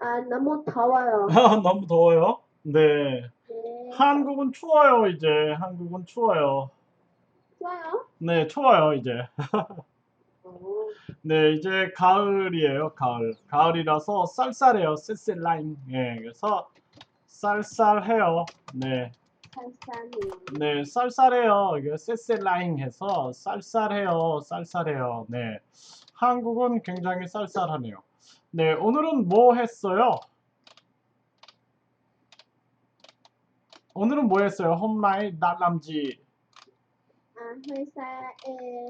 아, 너무 더워요. 너무 더워요. 네. 네. 한국은 추워요, 이제. 한국은 추워요. 좋아요. 네, 추워요, 이제. 어, 네, 이제 가을이에요, 가을. 가을이라서 쌀쌀해요, 쌀쌀라인. 예, 그래서 쌀쌀해요. 네. 네, 쌀쌀해요. 이게 쌀쌀라인 해서 쌀쌀해요, 쌀쌀해요. 네, 한국은 굉장히 쌀쌀하네요. 네, 오늘은 뭐 했어요? 오늘은 뭐 했어요? 홈마이 날람지. 아, 회사에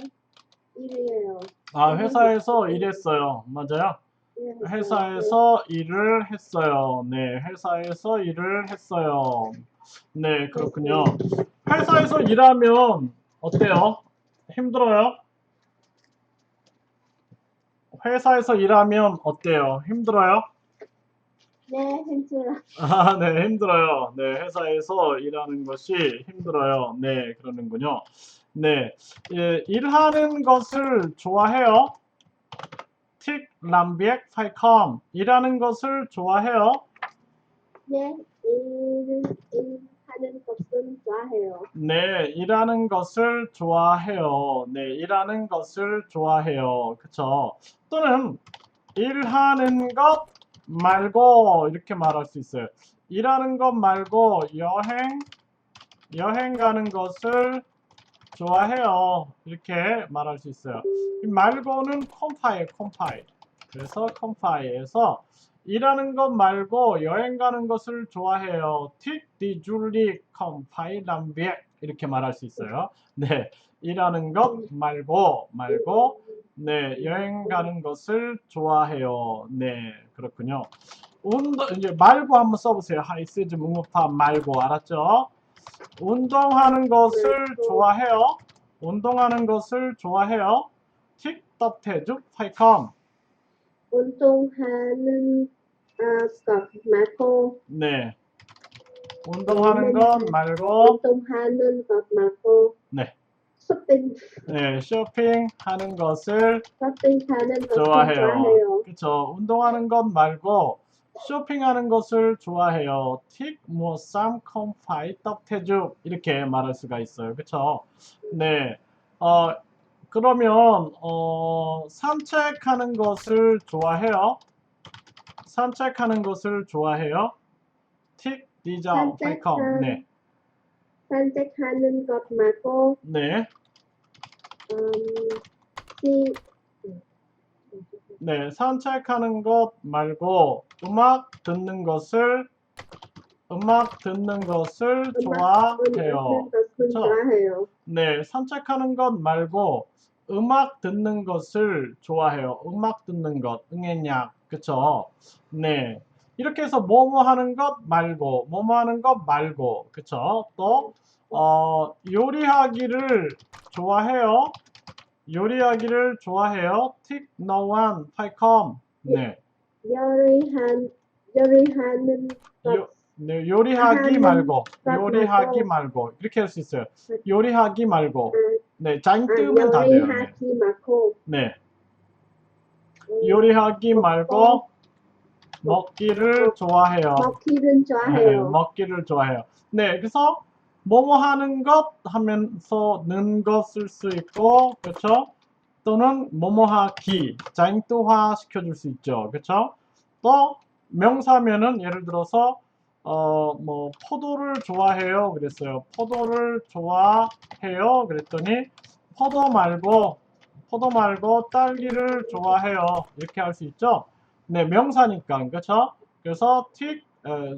일이에요. 아, 회사에서 일했어요. 맞아요? 일을 회사에서 일을 했어요. 네, 회사에서 일을 했어요. 네, 그렇군요. 회사에서 일하면 어때요? 힘들어요? 회사에서 일하면 어때요? 힘들어요? 네, 힘들어. 아, 네, 힘들어요. 네, 회사에서 일하는 것이 힘들어요. 네, 그러는군요. 네, 예, 일하는 것을 좋아해요? 틱, 람비엑, 파이컴. 일하는 것을 좋아해요? 네, 일, 일 하는 것은 좋아해요. 네, 일하는 것을 좋아해요. 네, 일하는 것을 좋아해요. 그쵸? 또는 일하는 것 말고 이렇게 말할 수 있어요. 일하는 것 말고 여행, 여행 가는 것을 좋아해요. 이렇게 말할 수 있어요. 이 말고는 컴파이, 컴파이. 그래서 컴파이에서 일하는 것 말고 여행 가는 것을 좋아해요. 틱, 디줄리, 컴파이, 람비에 이렇게 말할 수 있어요. 네, 일하는 것 말고 말고 네 여행 가는 것을 좋아해요. 네, 그렇군요. 운동 이제 말고 한번 써보세요. 하이스즈 문무파 말고 알았죠? 운동하는 것을 좋아해요. 운동하는 것을 좋아해요. 틱, 떡태죽, 파이컴. 운동하는 아, 것 말고 네. 운동하는 것 말고 운동하는 것 말고 네. 쇼핑 네, 쇼핑하는 것을 쇼핑하는 것을 좋아해요. 좋아해요. 그쵸. 운동하는 것 말고 쇼핑하는 것을 좋아해요. 틱, 뭐, 쌈, 컴파이, 떡태죽 이렇게 말할 수가 있어요. 그쵸. 네. 어, 그러면 어, 산책하는 것을 좋아해요. 산책하는 것을 좋아해요. 틱, 디자, 파이컴. 산책한- 네. 산책하는 것 말고 네. 음, 시, 네, 산책하는 것 말고 음악 듣는 것을 음악 듣는 것을 좋아해요. 그쵸? 좋아해요. 네, 산책하는 것 말고 음악 듣는 것을 좋아해요. 음악 듣는 것, 응애냐, 그쵸? 네, 이렇게 해서 뭐뭐 하는 것 말고, 뭐뭐 하는 것 말고, 그쵸? 또 어, 요리하기를 좋아해요. 요리하기를 좋아해요. 틱, 너완, 파이컴. 네. 요리한 요리하는 것 요, 네, 요리하기 말고, 것 요리하기 말고. 이렇게 할 수 있어요. 요리하기 말고, 네, 아, 뜨면 다 돼요. 네. 요리하기 말고 네, 음, 요리하기 말고, 먹기를 좋아해요. 먹기는 네, 좋아해요. 먹기를 좋아해요. 네, 그래서 뭐뭐 하는 것 하면서 는 것 쓸 수 있고, 그렇죠? 또는 뭐뭐 하기, 자인투화 시켜줄 수 있죠, 그렇죠? 또 명사면은 예를 들어서 어 뭐 포도를 좋아해요, 그랬어요. 포도를 좋아해요, 그랬더니 포도 말고 포도 말고 딸기를 좋아해요, 이렇게 할 수 있죠? 네, 명사니까, 그렇죠? 그래서 틱,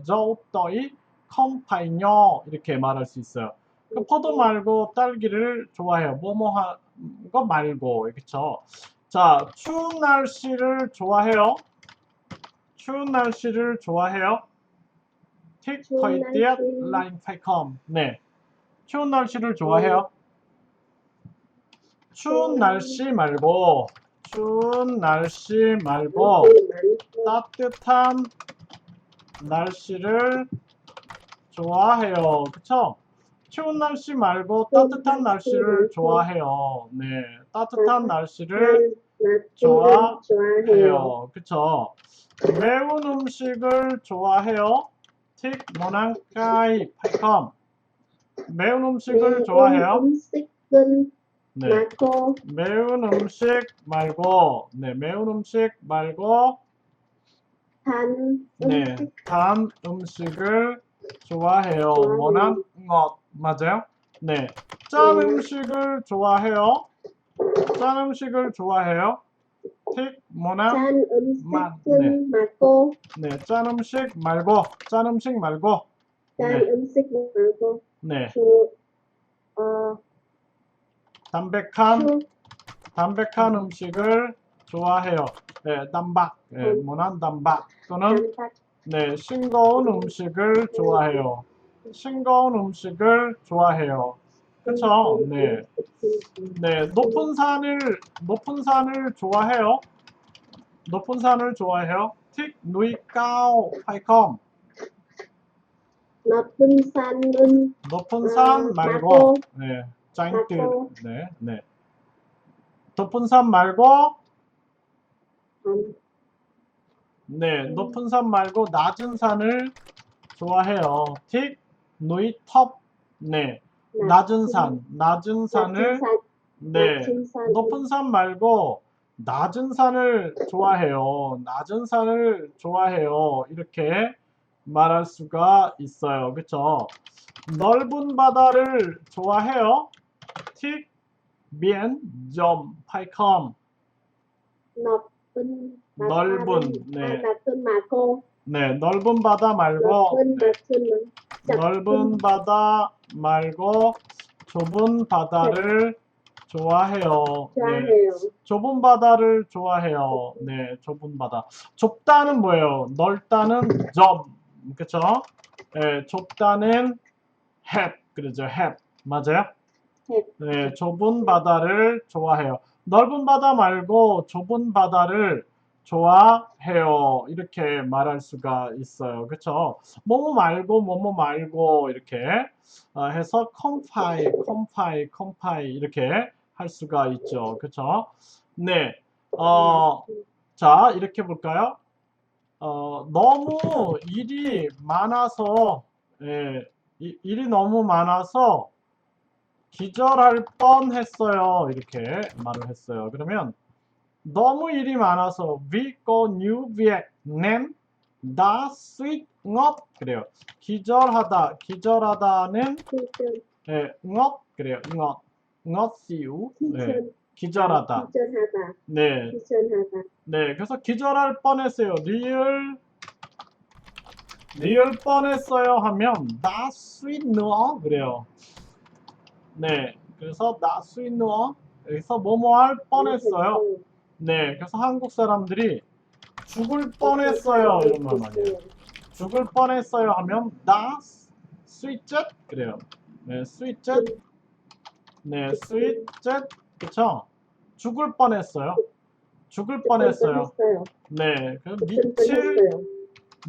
저, 떠이, 컴파이녀 이렇게 말할 수 있어요. 그 포도 말고 딸기를 좋아해요. 뭐뭐 한거 말고 그렇죠. 자, 추운 날씨를 좋아해요. 추운 날씨를 좋아해요. 터이띠앗 날씨. 라인 파이컴. 네. 추운 날씨를 좋아해요. 추운 날씨 말고 추운 날씨 말고 따뜻한 날씨를 좋아해요. 그쵸? 추운 날씨 말고 따뜻한 날씨를 좋아해요. 네. 따뜻한 날씨를 날씨를 좋아- 좋아해요. 해요. 그쵸? 매운 음식을 좋아해요. 틱 모난 까이 팔컴. 매운 음식을 좋아해요. 음식은 네. 많고 매운 음식 말고, 네, 매운 음식 말고, 단 네, 음식 단 음식을 좋아해요. 좋아해요. 모난 것 맞아요? 네, 짠 네. 음식을 좋아해요. 짠 음식을 좋아해요. 틱 모난 짠 만, 음식은 많고 네, 짠 음식 말고, 짠 음식 말고, 짠 네. 음식 말고 네, 주, 어, 담백한 주, 담백한 음 식을 좋아해요. 네, 단박, 네, 음. 모난 단박 또는 단박 네, 싱거운 음식을 좋아해요. 싱거운 음식을 좋아해요. 그쵸? 네. 네, 높은 산을, 높은 산을 좋아해요. 높은 산을 좋아해요. 틱, 누이, 까오, 파이컴. 높은 산은 높은 아, 산 말고, 말고. 네, 말고. 네, 네. 높은 산 말고, 안, 네, 음. 높은 산 말고 낮은 산을 좋아해요. 틱, 누이, 텁, 네, 낮은 산, 낮은 산을, 산, 네, 낮은 산, 높은 산 말고 낮은 산을 좋아해요. 낮은 산을 좋아해요. 이렇게 말할 수가 있어요. 그쵸? 넓은 바다를 좋아해요. 틱, bien, 좀, 파이컴. 넓은, 바다는- 네. 아, 네, 넓은 바다 말고, 높은 네, 넓은 바다 말고 좁은 바다를 좋아해요. 네, 좋아해요. 좁은 바다를 좋아해요. 네, 좁은 바다. 좁다는 뭐예요? 넓다는 점. 그쵸? 네, 좁다는 have. 그러죠? have. 맞아요? 네, 좁은 바다를 좋아해요. 넓은 바다 말고 좁은 바다를 좋아해요. 이렇게 말할 수가 있어요. 그쵸? 뭐뭐 말고 뭐뭐 말고 이렇게 어, 해서 컴파이, 컴파이, 컴파이 이렇게 할 수가 있죠. 그쵸? 네. 어, 자, 이렇게 볼까요? 어, 너무 일이 많아서, 예, 이- 일이 너무 많아서 기절할 뻔 했어요. 이렇게 말을 했어요. 그러면 너무 일이 많아서 we go New Vietnam da suýt ngốc 그래요. 기절하다, 기절하다는 기절, 예, ngốc 그래요. ngốc, ngốc xỉu. 예, 기절, 기절하다. 기절하다, 네, 기절하다. 네, 그래서 기절할 뻔했어요. 리을 리을 뻔했어요 하면 나 수익 넣어 그래요. 네, 그래서 나 수익 넣어 여기서 뭐뭐 할 뻔했어요. 네, 그래서 한국 사람들이 죽을 뻔했어요 이런 말 많이 해요. 죽을 뻔했어요 하면 나 스윗젯 그래요. 네, 스윗젯 네, 스윗젯 그쵸? 죽을 뻔했어요. 죽을 뻔했어요. 네, 그 죽을 미칠.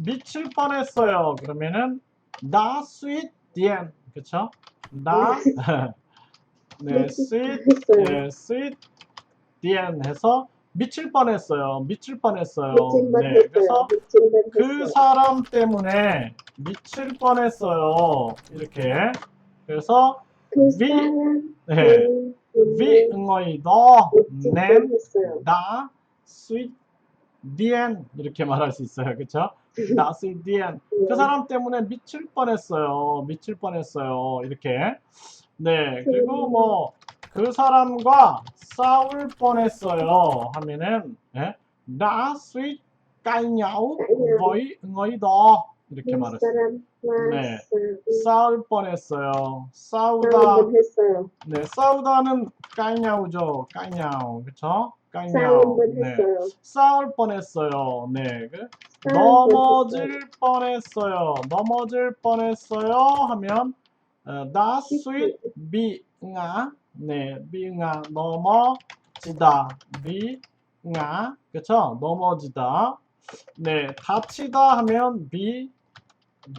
미칠 뻔했어요. 그러면은 나 스윗 디엔 그쵸? 나 네, 스윗. 네, 스윗 디엔 해서 미칠 뻔했어요. 미칠 뻔했어요. 네, 그래서 그. 사람 때문에 미칠 뻔했어요. 이렇게. 그래서 그 위- 네, 위 응어이 너 미칠 낸, 뻔했어요. 나, 스윗, 디엔 이렇게 말할 수 있어요. 그쵸? 나, 스윗, 디엔. 그 사람 때문에 미칠 뻔했어요. 미칠 뻔했어요. 이렇게. 네, 그리고 뭐 그 사람과 싸울 뻔했어요. 하면은 예? 나 스윗 까이냐우 까이냐우. 거의 응어이 더 이렇게 그 말했어요. 네. 싸울 뻔했어요. 싸우다. 네, 싸우다는 까이냐우죠. 까이냐우. 그쵸? 까이냐우. 싸움을 네. 싸울 뻔했어요. 네. 그 넘어질 뻔했어요. 넘어질 뻔했어요. 하면 어, 나 스윗 비응아 네 비응아 넘어지다 비응아 그쵸 넘어지다 네 다치다 하면 비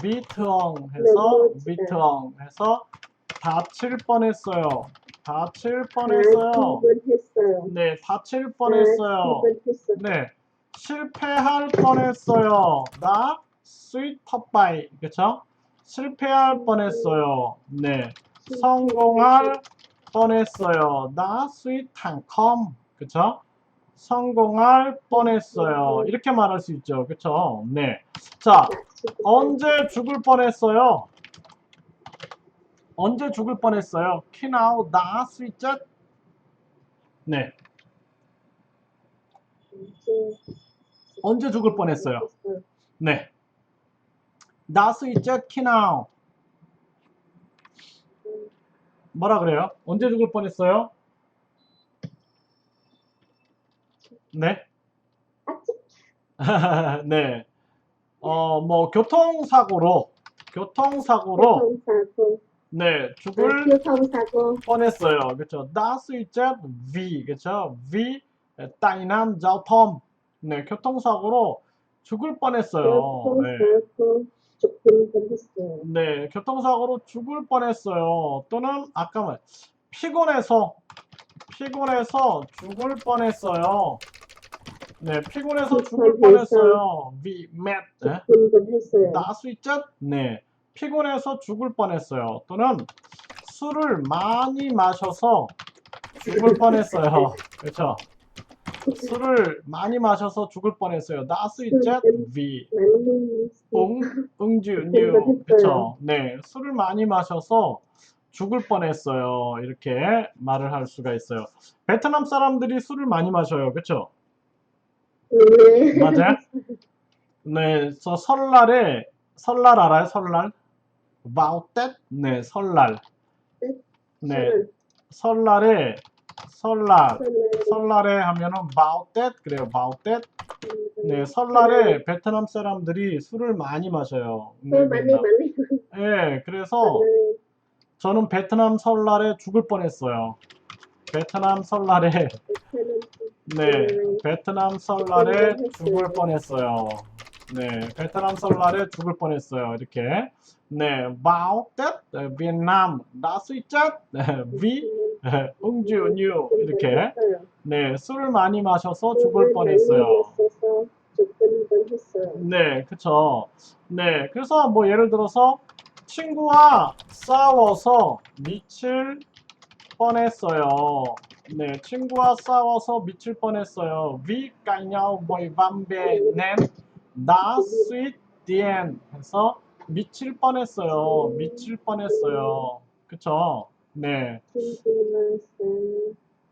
비트엉 해서. 비트엉 해서 다칠 뻔했어요. 다칠 했어요. 뻔했어요. 네 다칠 아, 뻔했어요. 네, 실패할 뻔했어요. 나 스윗 텃바이 그쵸? 실패할 뻔했어요. 네. 성공할 뻔했어요. 나 스윗 탕컴 그쵸? 성공할 뻔했어요. 이렇게 말할 수 있죠. 그쵸? 네. 자, 언제 죽을 뻔했어요? 언제 죽을 뻔했어요? 키나우 나 젯? 네. 언제 죽을 뻔했어요? 네. 나 스윗 젯 키나우 뭐라 그래요? 언제 죽을 뻔했어요? 네. 네. 어, 뭐, 교통사고로, 교통사고로, 교통사고. 네, 아, 죽을 교통사고. 뻔했어요. 그쵸? chết vì, 그쵸? nạn giao thông. 네, 교통사고로 죽을 뻔했어요. 네. 교통사고. 죽은 뻔했어요. 네, 교통사고로 죽을 뻔했어요. 또는 아까 말 피곤해서 피곤해서 죽을 뻔했어요. 네, 피곤해서 죽을 뻔했어요. We met. 네? 나수 있죠? 네, 피곤해서 죽을 뻔했어요. 또는 술을 많이 마셔서 죽을 뻔했어요. 그렇죠? 술을 많이 마셔서 죽을 뻔했어요. 나수 있죠? We 많은 응, 응주 뉴, 그쵸? 네, 술을 많이 마셔서 죽을 뻔했어요. 이렇게 말을 할 수가 있어요. 베트남 사람들이 술을 많이 마셔요, 그쵸? 네. 맞아요? 네, 저 설날에 설날 알아요? 설날? 바우떼? 네, 설날. 네, 설날에 설날. 설날에 하면은 바우떼 그래요, 바우떼. 네, 설날에 베트남 사람들이 술을 많이 마셔요. 술 많이 많이. 예, 그래서 저는 베트남 설날에 죽을 뻔했어요. 베트남 설날에 네, 베트남 설날에 죽을 뻔했어요. 네, 베트남 설날에 죽을 뻔했어요. 이렇게 네, đã suy chết vì 음주 뉴 이렇게 네, 술을 많이 마셔서 죽을 뻔했어요. 네, 그쵸. 네, 그래서 뭐 예를 들어서 친구와 싸워서 미칠 뻔했어요. 네, 친구와 싸워서 미칠 뻔했어요. Nhau bởi vấn đề nên đã suýt tiền 해서 미칠 뻔했어요. 미칠 뻔했어요. 그쵸? 네,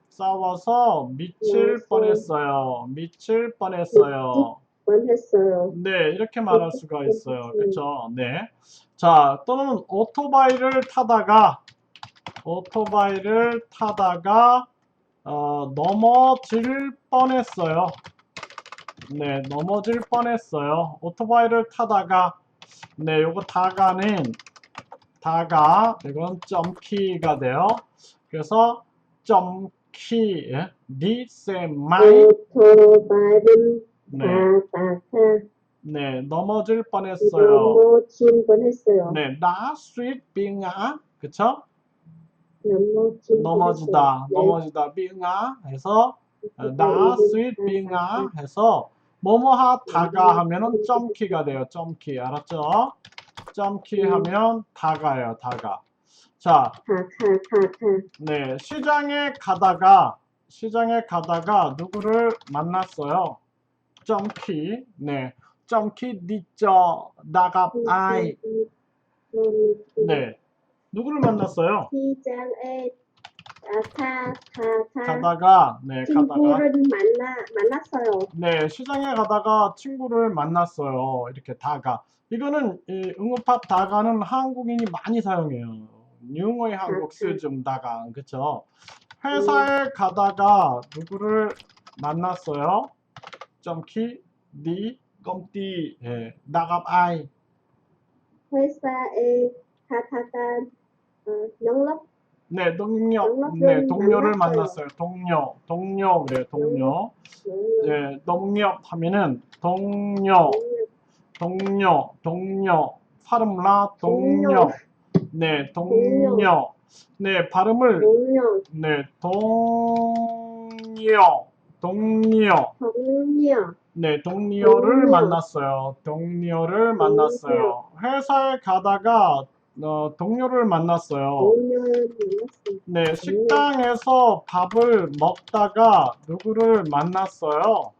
싸워서 미칠 뻔했어요. 미칠 뻔했어요. 뻔했어요. 네, 이렇게 말할 수가 있어요. 그쵸? 네. 자, 또는 오토바이를 타다가, 오토바이를 타다가, 어, 넘어질 뻔했어요. 네, 넘어질 뻔했어요. 오토바이를 타다가, 네, 요거 다가는, 다가, 이건 점키가 돼요. 그래서, 점키, 예? 니세 마이, 오토바이를 네, 타다가 네, 넘어질 뻔했어요. 넘어진 뻔했어요. 네, 나 수입 빙아, 그쵸? 넘어지다. 네. 넘어지다, 빙아 해서 어, 나 수입 빙아 해서 뭐뭐하다가 하면은 점키가 돼요. 점키 알았죠? 점키 음. 하면 다가요, 다가. 자, 네, 시장에 가다가 시장에 가다가 누구를 만났어요. 점키, 네, 점키 니저 나갑 아이, 네, 누구를 만났어요? 시장에 가다가, 네, 가다가, 친구를 만나 만났어요. 네, 시장에 가다가 친구를 만났어요. 이렇게 다가. 이거는 이 응급합 다가는 한국인이 많이 사용해요. 융어의 한국 쓰좀 다가, 그쵸? 회사에 가다가 누구를 만났어요? 점키, 니, 껌띠, 예, 나갑 아이. 회사에 타타가 어, 영업 네, 동료, 네, 동료를 만났어요. 동료, 동료, 그래요, 동료. 영업 네, 동료. 하면은 동료, 동료, 동료, 파름라 동료. 네, 동료. 네, 발음을 동료 네, 동료, 동료. 동료 네, 동료를 동료. 만났어요. 동료를 만났어요. 회사에 가다가 어, 동료를 만났어요. 네, 식당에서 밥을 먹다가 누구를 만났어요?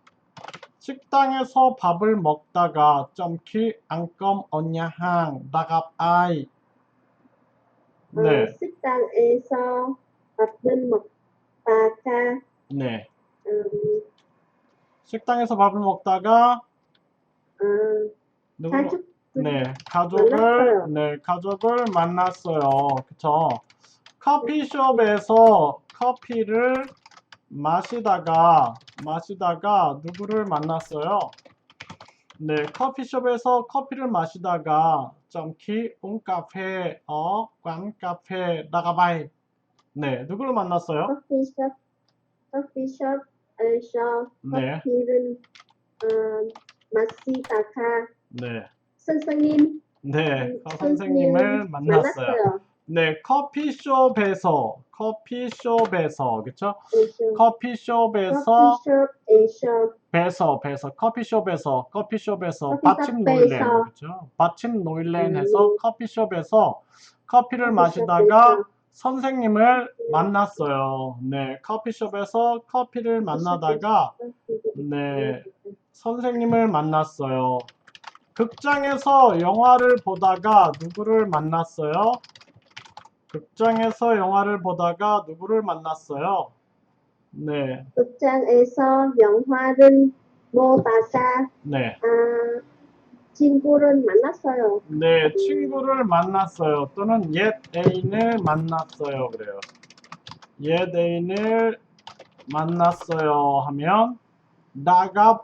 식당에서 밥을 먹다가 점키 안검 언냐항 나갑 아이 네, 어, 식당에서 밥을 먹다가 네. 음, 식당에서 밥을 먹다가 어, 누구 가족 네, 가족을 만났어요. 네, 가족을 만났어요. 그쵸? 커피숍에서 커피를 마시다가 마시다가 누구를 만났어요? 네, 커피숍에서 커피를 마시다가 점키 운 카페 어, 관 카페 나가바이. 네, 누구를 만났어요? 커피숍 커피숍에서 네. 커피를 어, 마시다가 네. 선생님 네, 음, 선생님을 만났어요. 네, 커피숍에서 커피숍에서 그쵸? 에서 커피숍에서 배서 배서 커피숍에서 커피숍에서 커피숍 받침 노일렌. 그죠? 받침 노일렌 음. 해서 커피숍에서 커피를 마시다가 선생님을 만났어요. 네, 커피숍에서 커피를 만나다가 네, 선생님을 만났어요. 극장에서 영화를 보다가 누구를 만났어요? 극장에서 영화를 보다가 누구를 만났어요? 네, 극장에서 영화를 보다가 네. 아, 친구를 만났어요. 네, 친구를 만났어요. 또는 옛 애인을 만났어요. 그래요. 옛 애인을 만났어요. 하면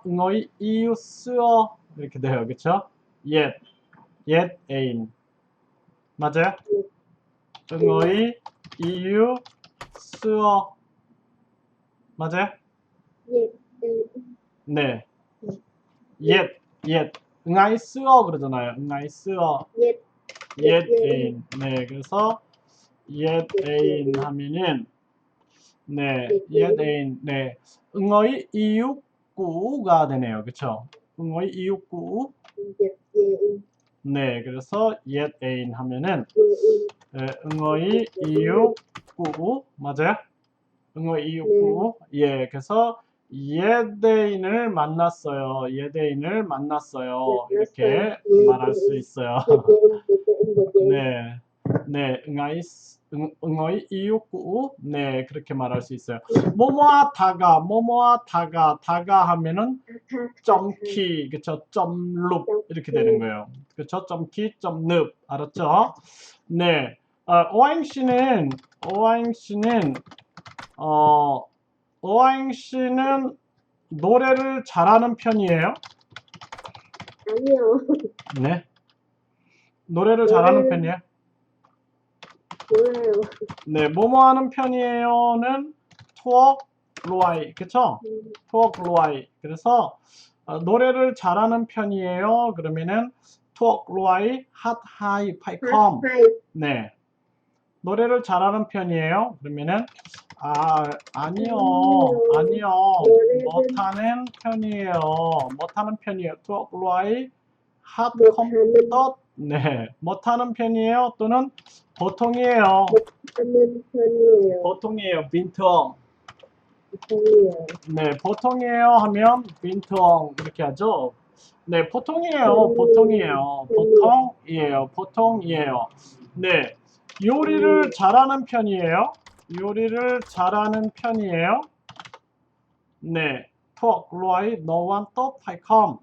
응어이 이유 쓰어 이렇게 돼요. 그쵸? 옛, 옛 애인. 맞아요? 응어이 이유 쓰어 맞아요? 예, 예, 네. 옛, 옛. 응아이 쓰어 그러잖아요. 응아이 쓰어. 예, 옛옛 애인. 네, 그래서 옛 애인 하면은 네, 옛옛 애인. 네, 응어의 이육구가 되네요. 그쵸? 응어의 이육구. 예, 예, 네, 그래서 옛 애인 하면은 예, 예. 네, 응어의 이육구 맞아요? 응어의 이육구. 예, 그래서 옛 애인을 만났어요. 옛 애인을 만났어요. 이렇게 만났어요. 예, 말할 예. 수 있어요. 네, 네, 응아이, 응, 응어의 이육구, 네, 그렇게 말할 수 있어요. 뭐뭐와 다가, 뭐뭐와 다가, 다가 하면은 점키, 그쵸? 점룹 이렇게 되는 거예요. 그쵸? 점키, 점늪, 알았죠? 네, 어, 오아잉씨는, 오아잉씨는, 어, 오아잉씨는 노래를 잘하는 편이에요? 아니요, 네. 노래를 잘하는 편이에요? 몰라요. 네, 뭐뭐 하는 편이에요는 투억 로아이, 그쵸? 음, 투억 로아이. 그래서 어, 노래를 잘하는 편이에요. 그러면은 투억 로아이 핫 하이 파이컴. 네. 노래를 잘하는 편이에요. 그러면은 아 아니요 아니요. 아니요 못하는 편이에요. 못하는 편이에요. 투억 로아이 핫 못하는 컴덧 네 못하는 편이에요. 또는 보통이에요. 하는 편이에요. 보통이에요. 빈통. 네, 보통이에요 하면 빈통 이렇게 하죠. 네, 보통이에요. 음, 보통이에요. 음. 보통이에요. 보통이에요. 네, 요리를 음. 잘하는 편이에요. 요리를 잘하는 편이에요. 네, 톡 로아이 너완 또 파이컴.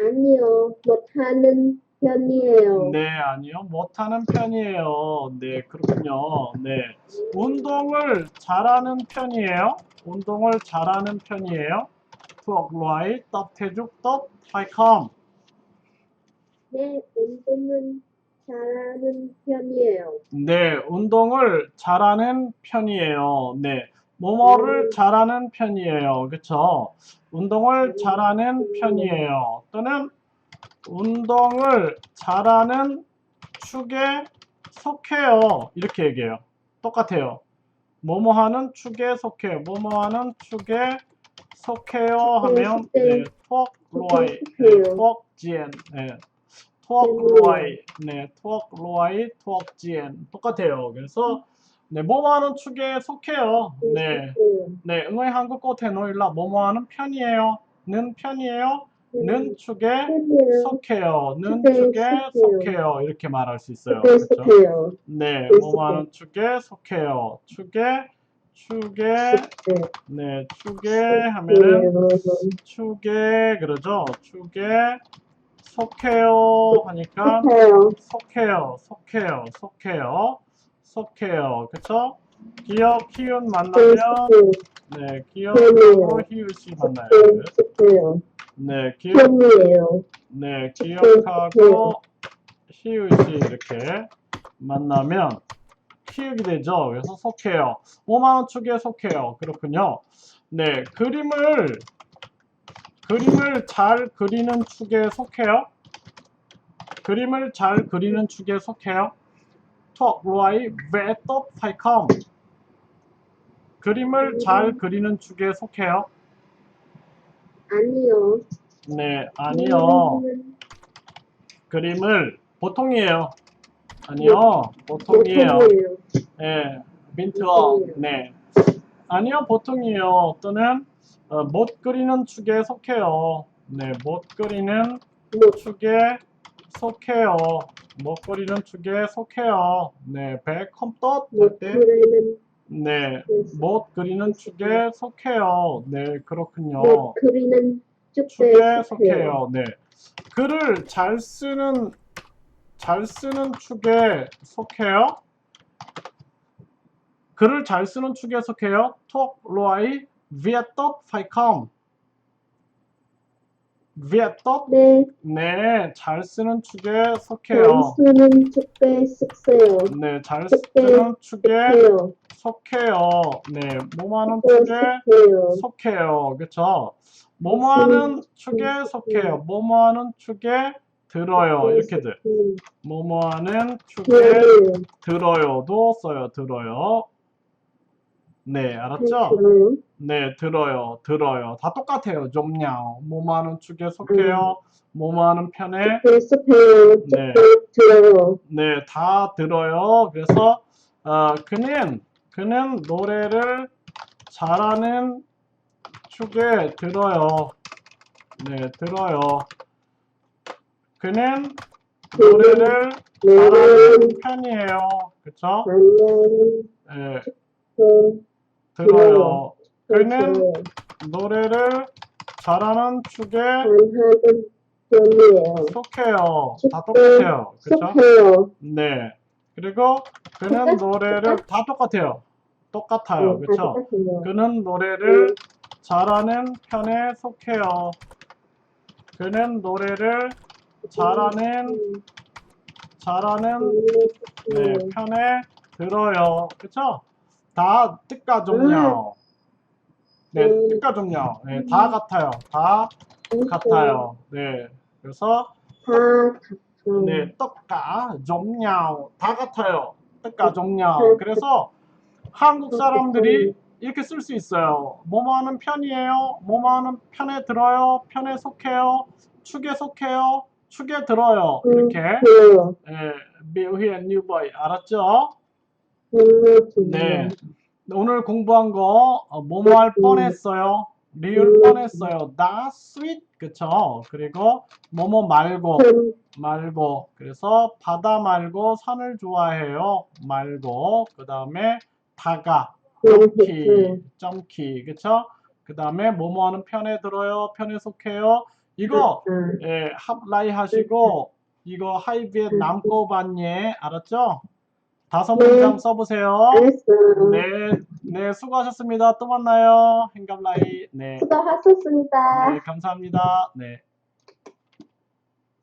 아니요, 못하는 편이에요. 네, 아니요. 못하는 편이에요. 네, 그렇군요. 네. 운동을 잘하는 편이에요. 운동을 잘하는 편이에요. 톡 로아이 떡 태죽 떡 파이컴. 네, 운동은 잘하는 편이에요. 네, 운동을 잘하는 편이에요. 네, 뭐뭐를 음. 잘하는 편이에요. 그쵸? 운동을 음. 잘하는 편이에요. 또는 운동을 잘하는 축에 속해요. 이렇게 얘기해요. 똑같아요. 뭐뭐 하는 축에 속해요. 뭐뭐 하는 축에 속해요 하면 속해. 네, 톡 로아이, 네, 속해요. 톡 지엔, 네, 톡 로아이, 네, 톡 로아이, 톡 지엔 똑같아요. 그래서 네, 뭐뭐하는 축에 속해요. 네, 네, 응의 한국어 테노일라 뭐뭐하는 편이에요. 는 편이에요. 는 축에 편이에요. 속해요. 는 축에 축에 속해요. 이렇게 말할 수 있어요. 축에 그렇죠? 네, 네, 뭐뭐하는 축에 속해요. 축에 축에 네. 네, 축에 하면은 속해요. 축에 그러죠. 축에 속해요 하니까 속해요. 속해요, 속해요, 속해요. 그쵸? 기억, 키운 네, 만나면 속해요. 네, 기억하고 히읗이 만나요. 네. 네, 기억. 네, 기억하고 히읗이 이렇게 만나면 키읔이 되죠. 그래서 속해요. 5만원 축에 속해요. 그렇군요. 네, 그림을 그림을 잘 그리는 축에 속해요. 그림을 잘 그리는 축에 속해요. 톡 로아이 왜또 파이컴 그림을 잘 그리는 축에 속해요. 아니요. 네, 아니요. 음, 그림을 보통이에요. 아니요, 보통이에요. 네, 민트어. 네. 아니요, 보통이에요. 또는 어, 못 그리는 축에 속해요. 네, 못 그리는 못 축에 속해요. 못 그리는 축에 속해요. 네, 못 할때 그리는 네, 못 그리는 축에 속해요. 네, 그렇군요. 못 그리는 축에. 속해요. 네. 글을 잘 쓰는 잘 쓰는 축에 속해요. 글을 잘 쓰는 축에 속해요. 톡 로아이 viettot phải không? viettot 네, 네, 잘 쓰는 축에 잘 속해요. 쓰는 축에 속세요. 네, 잘 쓰는 축에 속해요. 속해요. 네, 뭐하는 축에 축에 속해요. 그쵸? 뭐뭐하는 축에 음, 속해요. 뭐뭐하는 축에 들어요. 이렇게 돼. 음, 뭐뭐하는 축에 들어요. 들어요도 써요. 들어요. 네, 알았죠? 들어요. 네, 들어요. 들어요. 다 똑같아요. 좀냐. 뭐뭐하는 축에 속해요. 뭐뭐하는 편에 축에 속해요. 네. 들어요. 네, 다 들어요. 그래서 어, 그는 그는 노래를 잘하는 축에 들어요. 네, 들어요. 그는 노래를 잘하는 노래를 편이에요. 그쵸? 잘하는 네, 들어요. 그는 들어요. 노래를 잘하는 축에. 속해요. 다 똑같아요. 속해요. 네. 그리고 그는 노래를 다 똑같아요. 똑같아요. 네, 똑같아요. 그는 노래를 잘하는 편에 속해요. 그는 노래를 잘하는 음, 잘하는 네, 음, 편에 들어요. 그쵸? 다 뜻과 좀요. 네, 음. 뜻과 좀요. 네, 다 같아요. 다 같아요. 네. 그래서. 네, 뜻과 좀요. 다 같아요. 뜻과 좀요. 음. 그래서 한국 사람들이 이렇게 쓸 수 있어요. 뭐뭐 하는 편이에요. 뭐뭐 하는 편에 들어요. 편에 속해요. 축에 속해요. 축에 들어요. 이렇게. 예, biểu như vậy. 알았죠? 음, 네. 오늘 공부한 거 어, 뭐뭐 할 음. 뻔했어요. 리을 뻔했어요. 다 sweet. 그쵸? 그리고 뭐뭐 말고 편, 말고 그래서 바다 말고 산을 좋아해요. 말고 그 다음에 다가 점키 음, 점키 그쵸? 그 다음에 뭐뭐 하는 편에 들어요. 편에 속해요. 이거 음, 예, 합라이 하시고 이거 하이비에 남고 반예 알았죠? 다섯 네. 문장 써보세요. 알았어요. 네, 네 수고하셨습니다. 또 만나요. 행감라이. 네, 수고하셨습니다. 네 감사합니다. 네.